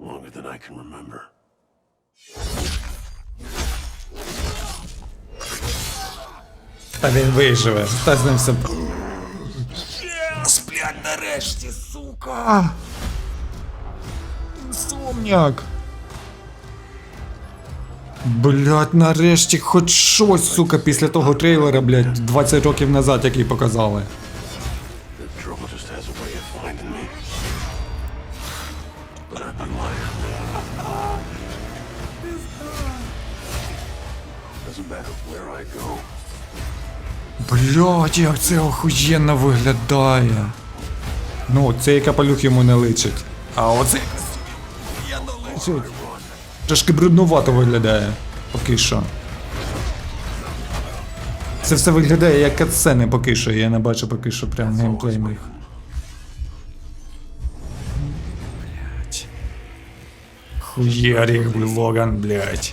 Longer than I can remember. Та він виживе. Та з ним все. Сплять нарешті, сука! Сумняк! Блять, нарешті хоч щось, сука, після того трейлера, блять, 20 років назад, який показали. Go. Блять, як це охуєнно виглядає. Ну, цей капелюх йому не личить. А оце я не личить. Трошки бруднувато виглядає. Поки що. Це все виглядає як катсцени поки що, я не бачу поки що прям геймплейних. Блять. Хуярик, Логан, блять.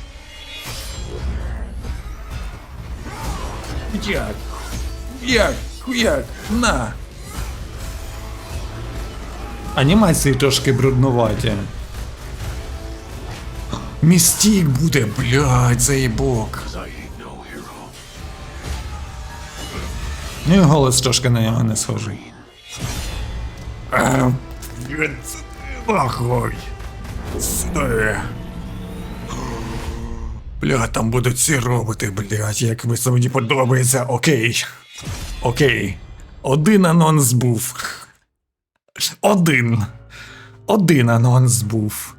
Як? Як? Хуяк? На! Анімації трошки бруднуваті. Містік буде, блядь, заїбок. Ну і голос трошки на нього не схожий. Ахой! Сюди! Бля, там будуть ці роботи, блядь, як ви мені подобається. Окей. Окей. Один анонс був. Один. Один анонс був.